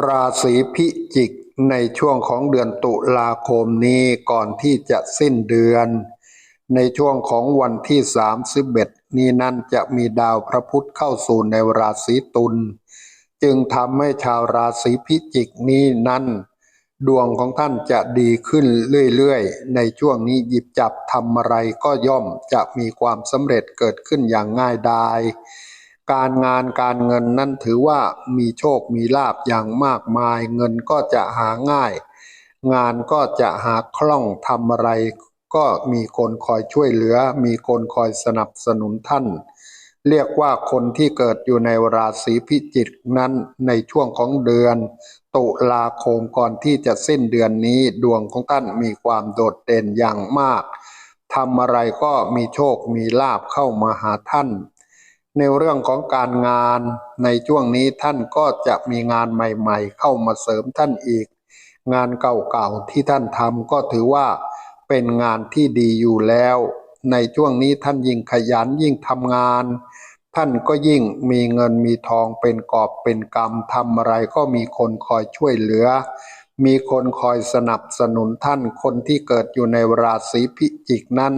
ราศีพิจิกในช่วงของเดือนตุลาคมนี้ก่อนที่จะสิ้นเดือน ในช่วงของวันที่ 31 นี้นั้นจะมีดาวพระพุธเข้าสู่ในราศีตุลจึงทำให้ชาวราศีพิจิกนี้นั้น ดวงของท่านจะดีขึ้นเรื่อยๆ ในช่วงนี้หยิบจับทำอะไรก็ย่อมจะมีความสำเร็จเกิดขึ้นอย่างง่ายดาย การงานการเงินนั้นถือว่ามีโชคมีลาบอย่างมากมาย เงินก็จะหาง่าย งานก็จะหาคล่องทำอะไร ก็มีคนคอยช่วยเหลือ มีคนคอยสนับสนุนท่าน เรียกว่าคนที่เกิดอยู่ในราศีพิจิกนั้นในช่วงของเดือน ตุลาคมก่อนที่จะสิ้นเดือนนี้ดวงของท่านมีความโดดเด่นอย่างมากทำอะไรก็มีโชคมีลาบเข้ามาหาท่าน ในเรื่องของการงานในช่วงนี้ท่านก็จะมีงานใหม่ๆ เข้ามาเสริมท่านอีก งานเก่าๆที่ท่านทำก็ถือว่าเป็นงานที่ดีอยู่แล้ว ในช่วงนี้ท่านยิ่งขยันยิ่งทำงาน ท่านก็ยิ่งมีเงินมีทองเป็นกอบเป็นกำทำอะไรก็มีคนคอยช่วยเหลือ มีคนคอยสนับสนุนท่านคนที่เกิดอยู่ในราศีพิจิกนั้น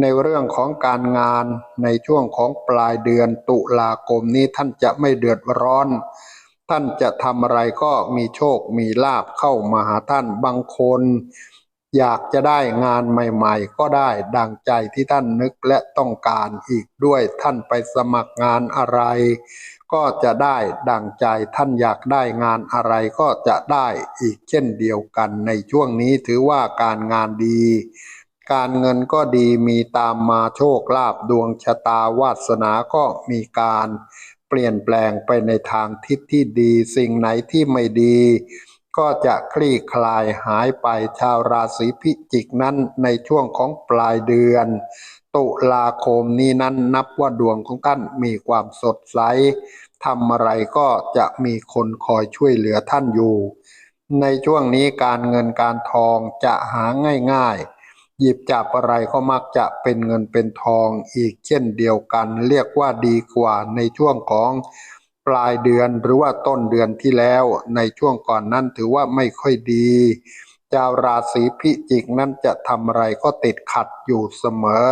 ในเรื่องของการงานในช่วงของปลายเดือนตุลาคมนี้ท่านจะไม่เดือดร้อน ท่านจะทำอะไรก็มีโชคมีลาบเข้ามาหาท่านบางคน อยากจะได้งานใหม่ๆ ก็ได้ดังใจที่ท่านนึกและต้องการอีกด้วยท่านไปสมัครงานอะไร ก็จะได้ดังใจท่านอยากได้งานอะไรก็จะได้อีกเช่นเดียวกันในช่วงนี้ถือว่าการงานดี การเงินก็ดีมีตามมาโชคลาภดวงชะตาวาสนาก็มีการเปลี่ยนแปลงไปในทางทิศที่ดี สิ่งไหนที่ไม่ดี ก็จะคลี่คลายหายไปชาวราศีพิจิกนั้นในช่วงของปลายเดือน ตุลาคมนี้นั้นนับว่าดวงของท่านมีความสดใสทำอะไรก็จะมีคนคอยช่วยเหลือท่านอยู่ ในช่วงนี้การเงินการทองจะหาง่ายๆ หยิบจับอะไรก็มักจะเป็นเงินเป็นทองอีกเช่นเดียวกัน เรียกว่าดีกว่าในช่วงของปลายเดือนหรือว่าต้นเดือนที่แล้วในช่วงก่อนนั้นถือว่าไม่ค่อยดีชาวราศีพิจิกนั้นจะทำอะไรก็ติดขัดอยู่เสมอ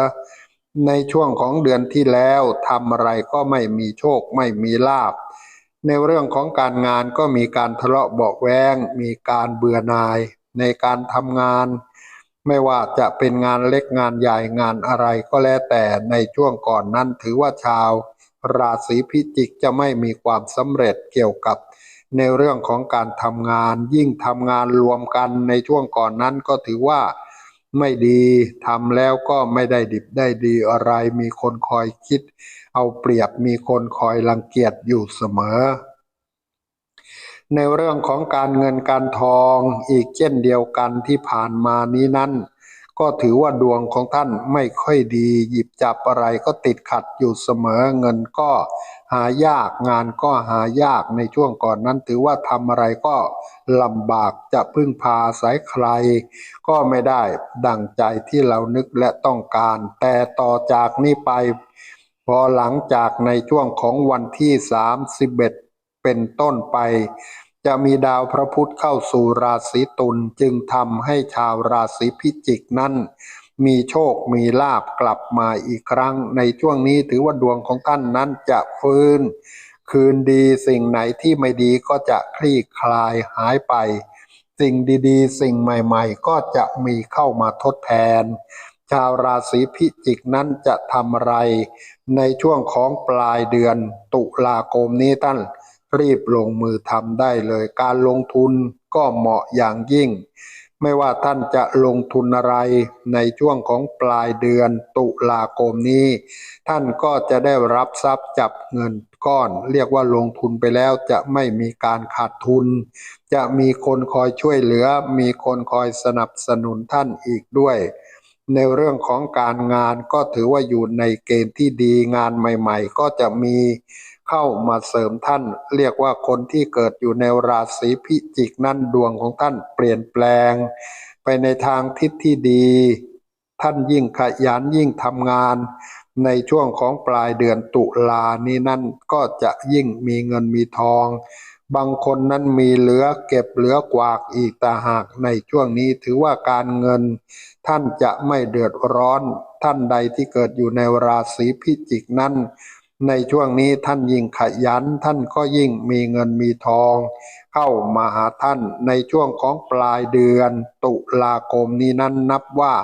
ในช่วงของเดือนที่แล้วทำอะไรก็ไม่มีโชคไม่มีลาบ ในเรื่องของการงานก็มีการทะเลาะเบาแวงมีการเบื่อหน่าย ในการทำงาน ไม่ว่าจะเป็นงานเล็กงานใหญ่งานอะไรก็แล้วแต่ในช่วงก่อนนั้นถือว่าชาว ราศีพิจิกจะไม่มีความสำเร็จเกี่ยวกับ ในเรื่องของการทำงาน ยิ่งทำงานรวมกันในช่วงก่อนนั้นก็ถือว่าไม่ดีทำแล้วก็ไม่ได้ดิบได้ดีอะไร มีคนคอยคิด เอาเปรียบมีคนคอยรังเกียจอยู่เสมอ ในเรื่องของการเงินการทองอีกเช่นเดียวกันที่ผ่านมานี้นั้น ก็ถือว่าดวงของท่านไม่ค่อยดี หยิบจับอะไรก็ติดขัดอยู่เสมอเงินก็หายากงานก็หายากในช่วงก่อนนั้น ถือว่าทำอะไรก็ลำบากจะพึ่งพาสายใคร ก็ไม่ได้ดังใจที่เรานึกและต้องการ แต่ต่อจากนี้ไป พอหลังจากในช่วงของวันที่ 31 เป็นต้นไป จะมีดาวพระพุธเข้าสู่ราศีตุลจึงทำให้ชาวราศีพิจิกนั้น มีโชคมีลาบกลับมาอีกครั้ง ในช่วงนี้ถือว่าดวงของท่านนั้นจะฟื้น คืนดีสิ่งไหนที่ไม่ดีก็จะคลี่คลายหายไป สิ่งดีๆ สิ่งใหม่ๆ ก็จะมีเข้ามาทดแทนชาวราศีพิจิกนั้นจะทำอะไร ในช่วงของปลายเดือนตุลาคมนี้ท่าน รีบลงมือทำได้เลย การลงทุนก็เหมาะอย่างยิ่ง ไม่ว่าท่านจะลงทุนอะไรในช่วงของปลายเดือนตุลาคมนี้ ท่านก็จะได้รับทรัพย์จับเงินก้อน เรียกว่าลงทุนไปแล้วจะไม่มีการขาดทุน จะมีคนคอยช่วยเหลือ มีคนคอยสนับสนุนท่านอีกด้วยในเรื่องของการงานก็ถือว่าอยู่ในเกณฑ์ที่ดีงานใหม่ ๆ ก็จะมี เข้ามาเสริมท่าน เรียกว่าคนที่เกิดอยู่ในราศีพิจิกนั่นดวงของท่านเปลี่ยนแปลง ไปในทางทิศที่ดี ท่านยิ่งขยันยิ่งทำงาน ในช่วงของปลายเดือนตุลานี้นั่นก็จะยิ่งมีเงินมีทอง บางคนนั้นมีเหลือเก็บเหลือกวากอีกต่าหากในช่วงนี้ถือว่าการเงิน ท่านจะไม่เดือดร้อน ท่านใดที่เกิดอยู่ในราศีพิจิกนั้น ในช่วงนี้ท่านยิ่งขยันท่านก็ยิ่งมีเงินมีทอง เข้ามาหาท่านในช่วงของปลายเดือน ตุลาคมนี้นั้นนับว่า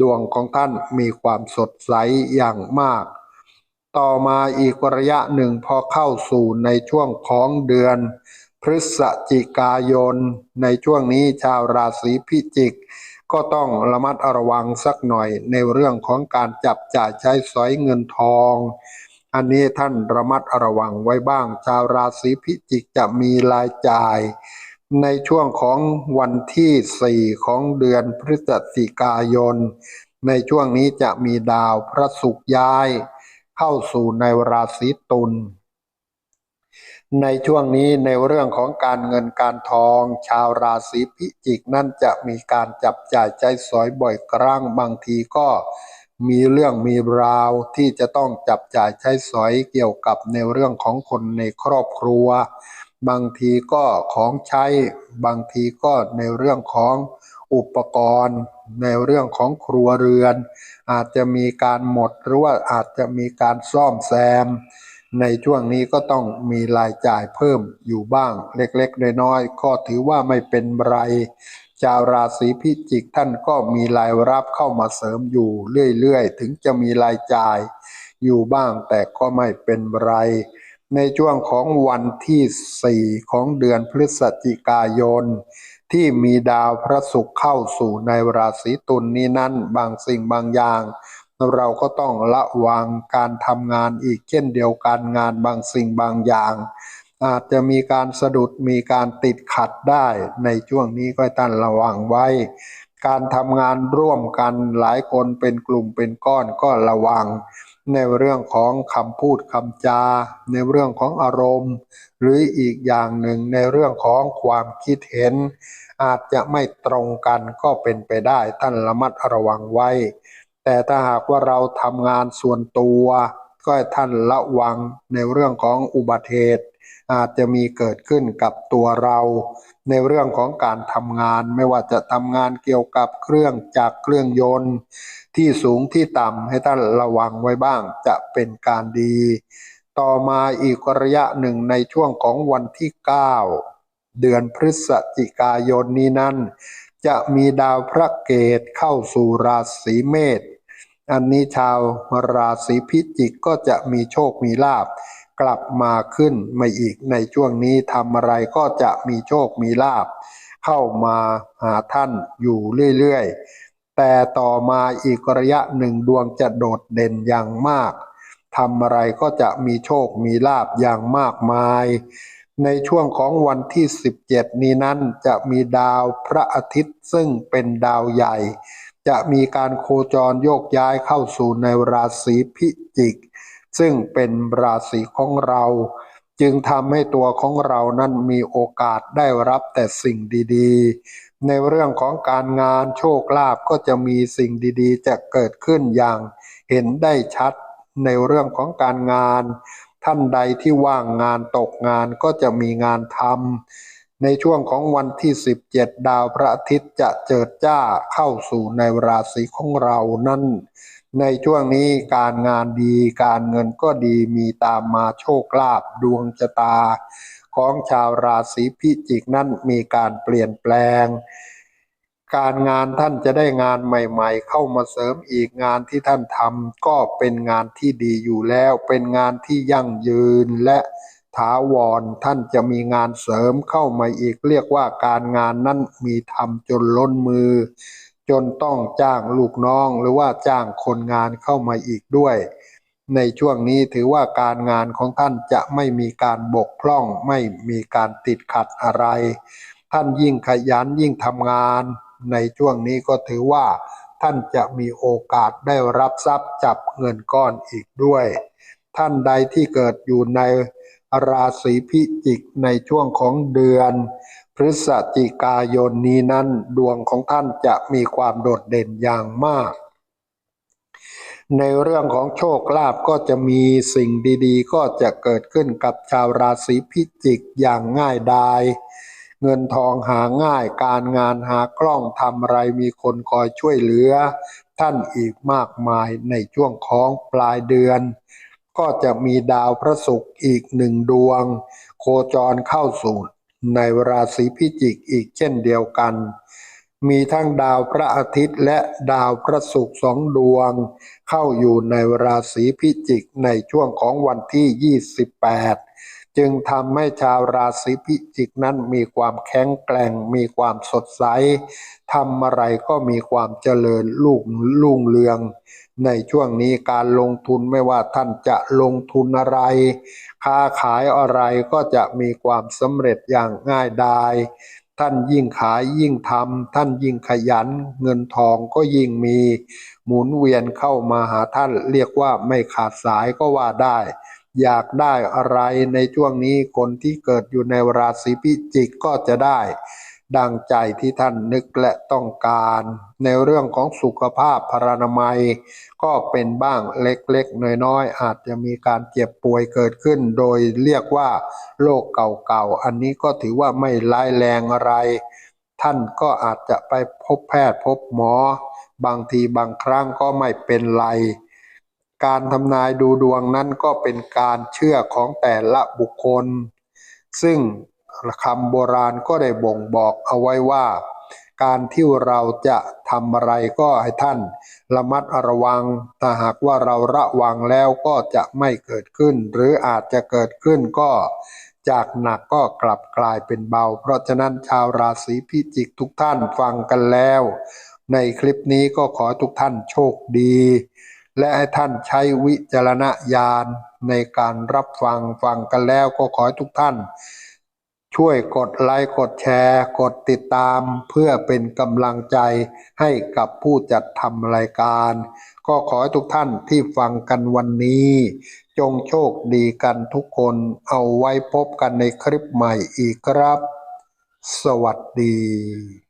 ดวงของท่านมีความสดใสอย่างมาก ต่อมาอีกระยะหนึ่งพอเข้าสู่ในช่วงของเดือน พฤศจิกายน ในช่วงนี้ชาวราศีพิจิกก็ต้องระมัดระวังสักหน่อยในเรื่องของการจับจ่ายใช้สอยเงินทอง อันนี้ท่านระมัดระวังไว้บ้าง ชาวราศีพิจิกจะมีรายจ่าย ในช่วงของวันที่ 4 ของเดือนพฤศจิกายน ในช่วงนี้จะมีดาวพระศุกร์ย้าย เข้าสู่ในราศีตุลในช่วงนี้ในเรื่องของการเงินการทอง ชาวราศีพิจิกนั่นจะมีการจับจ่ายใจสอยบ่อยครั้งบางทีก็ มีเรื่องมีราวที่จะต้องจับจ่ายใช้สอยเกี่ยวกับในเรื่องของคนในครอบครัว บางทีก็ของใช้ บางทีก็ในเรื่องของอุปกรณ์ ในเรื่องของครัวเรือน อาจจะมีการหมดหรือว่าอาจจะมีการซ่อมแซม ในช่วงนี้ก็ต้องมีรายจ่ายเพิ่มอยู่บ้างเล็กๆน้อยๆก็ถือว่าไม่เป็นไร ชาวราศีพิจิกท่านก็มีรายรับเข้ามาเสริมอยู่เรื่อยๆ ถึงจะมีรายจ่ายอยู่บ้างแต่ก็ไม่เป็นไร ในช่วงของวันที่ 4 ของเดือนพฤศจิกายน ที่มีดาวพระศุกร์เข้าสู่ในราศีตุลนนี้นั้นบางสิ่งบางอย่าง เราก็ต้องระวังการทำงานอีกเช่นเดียวกันงานบางสิ่งบางอย่าง อาจจะมีการสะดุดมีการติดขัดได้ในช่วงนี้ก็ให้ท่านระวังไว้ การทำงานร่วมกันหลายคนเป็นกลุ่มเป็นก้อนก็ระวัง ในเรื่องของคำพูดคำจา ในเรื่องของอารมณ์ หรืออีกอย่างหนึ่งในเรื่องของความคิดเห็น อาจจะไม่ตรงกันก็เป็นไปได้ท่านระมัดระวังไว้ แต่ถ้าหากว่าเราทำงานส่วนตัว ก็ให้ท่านระวังในเรื่องของอุบัติเหตุ อาจจะมีเกิดขึ้นกับตัวเราในเรื่องของการทำงาน ไม่ว่าจะทำงานเกี่ยวกับเครื่องจักเครื่องยนต์ ที่สูงที่ต่ำให้ท่านระวังไว้บ้างจะเป็นการดี ต่อมาอีกระยะหนึ่งในช่วงของวันที่ 9 เดือนพฤศจิกายนนี้นั้น จะมีดาวพระเกตเข้าสู่ราศีเมษอันนี้ชาวราศีพิจิกก็จะมีโชคมีลาบ กลับมาขึ้นมาอีกในช่วงนี้ทำอะไรก็จะมีโชคมีลาบ เข้ามาหาท่านอยู่เรื่อยๆ แต่ต่อมาอีกระยะหนึ่งดวงจะโดดเด่นอย่างมากทำอะไรก็จะมีโชคมีลาบอย่างมากมาย ในช่วงของวันที่ 17 นี้นั้นจะมีดาวพระอาทิตย์ซึ่งเป็นดาวใหญ่ จะมีการโคจรโยกย้ายเข้าสู่ในราศีพิจิก ซึ่งเป็นราศีของเรา จึงทำให้ตัวของเรานั้นมีโอกาสได้รับแต่สิ่งดีๆ ในเรื่องของการงานโชคลาภก็จะมีสิ่งดีๆ จะเกิดขึ้นอย่างเห็นได้ชัดในเรื่องของการงาน ท่านใดที่ว่างงานตกงานก็จะมีงานทำในช่วงของวันที่ 17 ดาวพระอาทิตย์จะเจิดจ้าเข้าสู่ในราศีของเรานั่น ในช่วงนี้การงานดีการเงินก็ดีมีตามมาโชคลาภดวงชะตา ของชาวราศีพิจิกนั้นมีการเปลี่ยนแปลง การงานท่านจะได้งานใหม่ๆ เข้ามาเสริมอีกงานที่ท่านทำก็เป็นงานที่ดีอยู่แล้ว เป็นงานที่ยั่งยืนและถาวรท่านจะมีงานเสริมเข้ามาอีกเรียกว่าการงานนั้นมีทำจนล้นมือ จนต้องจ้างลูกน้องหรือว่าจ้างคนงานเข้ามาอีกด้วย ในช่วงนี้ถือว่าการงานของท่านจะไม่มีการบกพร่องไม่มีการติดขัดอะไร ท่านยิ่งขยันยิ่งทำงาน ในช่วงนี้ก็ถือว่า ท่านจะมีโอกาสได้รับทรัพย์จับเงินก้อนอีกด้วย ท่านใดที่เกิดอยู่ในราศีพิจิกในช่วงของเดือน พฤศจิกายนนี้นั้นดวงของท่านจะมีความโดดเด่นอย่างมาก ในเรื่องของโชคลาภก็จะมีสิ่งดีๆ ก็จะเกิดขึ้นกับชาวราศีพิจิกอย่างง่ายดายเงินทองหาง่ายการงานหากล้องทำอะไรมีคนคอยช่วยเหลือ ท่านอีกมากมายในช่วงของปลายเดือน ก็จะมีดาวพระศุกร์อีกหนึ่งดวง โคจรเข้าสู่ ในราศีพิจิกอีกเช่นเดียวกัน มีทั้งดาวพระอาทิตย์และดาวพระศุกร์สองดวง เข้าอยู่ในราศีพิจิกในช่วงของวันที่ 28 จึงทำให้ชาวราศีพิจิกนั้นมีความแข็งแกร่ง มีความสดใสทำอะไรก็มีความเจริญลุ่งเรือง ในช่วงนี้การลงทุนไม่ว่าท่านจะลงทุนอะไร ค้าขายอะไรก็จะมีความสำเร็จอย่างง่ายดาย ท่านยิ่งขายยิ่งทำท่านยิ่งขยัน เงินทองก็ยิ่งมี หมุนเวียนเข้ามาหาท่านเรียกว่าไม่ขาดสายก็ว่าได้ อยากได้อะไรในช่วงนี้คนที่เกิดอยู่ในราศีพิจิกก็จะได้ ดังใจที่ท่านนึกและต้องการ ในเรื่องของสุขภาพพรรณนามัย ก็เป็นบ้างเล็กๆ น้อยๆ อาจจะมีการเจ็บป่วยเกิดขึ้น โดยเรียกว่าโรคเก่าๆ อันนี้ก็ถือว่าไม่ร้ายแรงอะไร ท่านก็อาจจะไปพบแพทย์พบหมอ บางทีบางครั้งก็ไม่เป็นไรการทำนายดูดวงนั้นก็เป็นการเชื่อของแต่ละบุคคล ซึ่ง คำโบราณก็ได้บ่งบอกเอาไว้ว่า การที่เราจะทำอะไรก็ให้ท่าน ระมัดระวังถ้าหากว่าเราระวังแล้วก็จะไม่เกิดขึ้น หรืออาจจะเกิดขึ้นก็จากหนักก็กลับกลายเป็นเบา เพราะฉะนั้นชาวราศีพิจิกทุกท่านฟังกันแล้ว ในคลิปนี้ก็ขอทุกท่านโชคดี และให้ท่านใช้วิจารณญาณในการรับฟังฟังกันแล้วก็ขอทุกท่าน ช่วยกดไลค์กดแชร์ กดติดตาม เพื่อเป็นกำลังใจให้กับผู้จัดทำรายการ ก็ขอให้ทุกท่านที่ฟังกันวันนี้ จงโชคดีกันทุกคนเอาไว้พบกันในคลิปใหม่อีกครับ สวัสดี